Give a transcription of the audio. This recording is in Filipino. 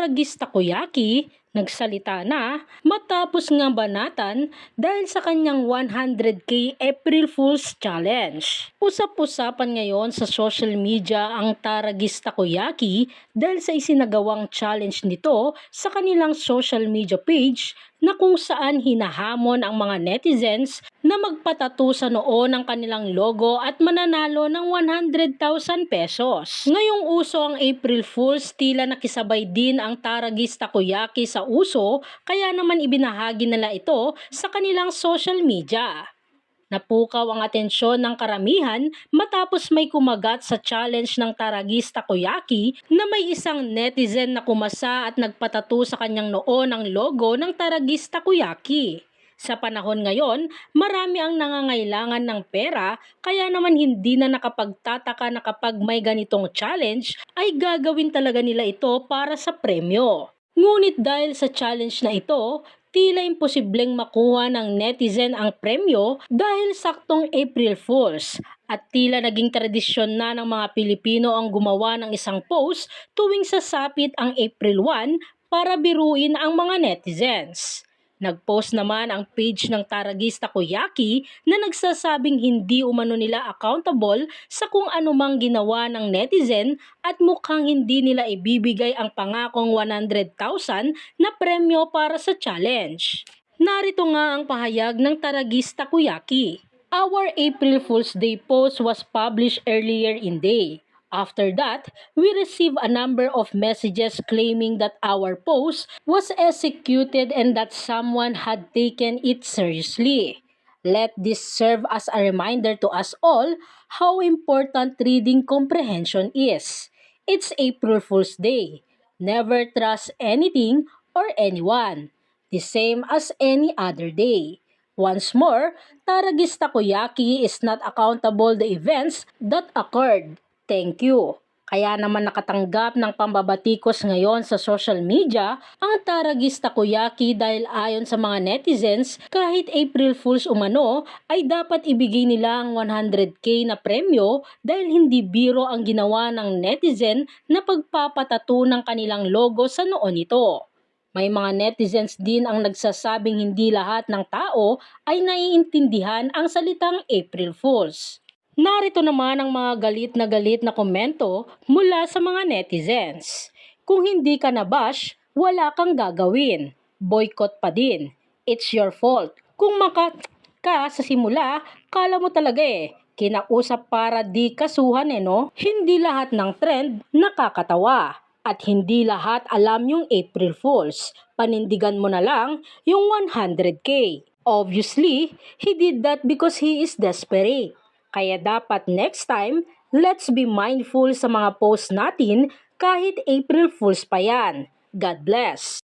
Taragista Kuyaki nagsalita na matapos nga banatan dahil sa kanyang 100k April Fool's Challenge. Usap-usapan ngayon sa social media ang Taragista Kuyaki dahil sa isinagawang challenge nito sa kanilang social media page na kung saan hinahamon ang mga netizens na magpatato sa noo ng kanilang logo at mananalo ng 100,000 pesos. Ngayong uso ang April Fools, tila nakisabay din ang Taragista Kuyaki sa uso kaya naman ibinahagi nila ito sa kanilang social media. Napukaw ang atensyon ng karamihan matapos may kumagat sa challenge ng Taragista Kuyaki na may isang netizen na kumasa at nagpatato sa kanyang noo ng logo ng Taragista Kuyaki. Sa panahon ngayon, marami ang nangangailangan ng pera kaya naman hindi na nakapagtataka na kapag may ganitong challenge ay gagawin talaga nila ito para sa premyo. Ngunit dahil sa challenge na ito, tila imposibleng makuha ng netizen ang premyo dahil saktong April Fools at tila naging tradisyon na ng mga Pilipino ang gumawa ng isang post tuwing sasapit ang April 1 para biruin ang mga netizens. Nagpost naman ang page ng Taragista Kuyaki na nagsasabing hindi umano nila accountable sa kung anumang ginawa ng netizen at mukhang hindi nila ibibigay ang pangakong 100,000 na premyo para sa challenge. Narito nga ang pahayag ng Taragista Kuyaki. Our April Fool's Day post was published earlier in day. After that, we received a number of messages claiming that our post was executed and that someone had taken it seriously. Let this serve as a reminder to us all how important reading comprehension is. It's April Fool's Day. Never trust anything or anyone. The same as any other day. Once more, Taragista Kuyaki is not accountable the events that occurred. Thank you. Kaya naman nakatanggap ng pambabatikos ngayon sa social media ang Taragista Kuyaki dahil ayon sa mga netizens kahit April Fools umano ay dapat ibigay nila ang 100k na premyo dahil hindi biro ang ginawa ng netizen na pagpapatato ng kanilang logo sa noo nito. May mga netizens din ang nagsasabing hindi lahat ng tao ay naiintindihan ang salitang April Fools. Narito naman ang mga galit na galit na komento mula sa mga netizens. Kung hindi ka nabash, wala kang gagawin. Boycott pa din. It's your fault. Kung maka ka sa simula, kala mo talaga eh. Kinausap para di kasuhan eh no? Hindi lahat ng trend nakakatawa. At hindi lahat alam yung April Fools. Panindigan mo na lang yung 100k. Obviously, he did that because he is desperate. Kaya dapat next time, let's be mindful sa mga post natin kahit April Fools pa yan. God bless!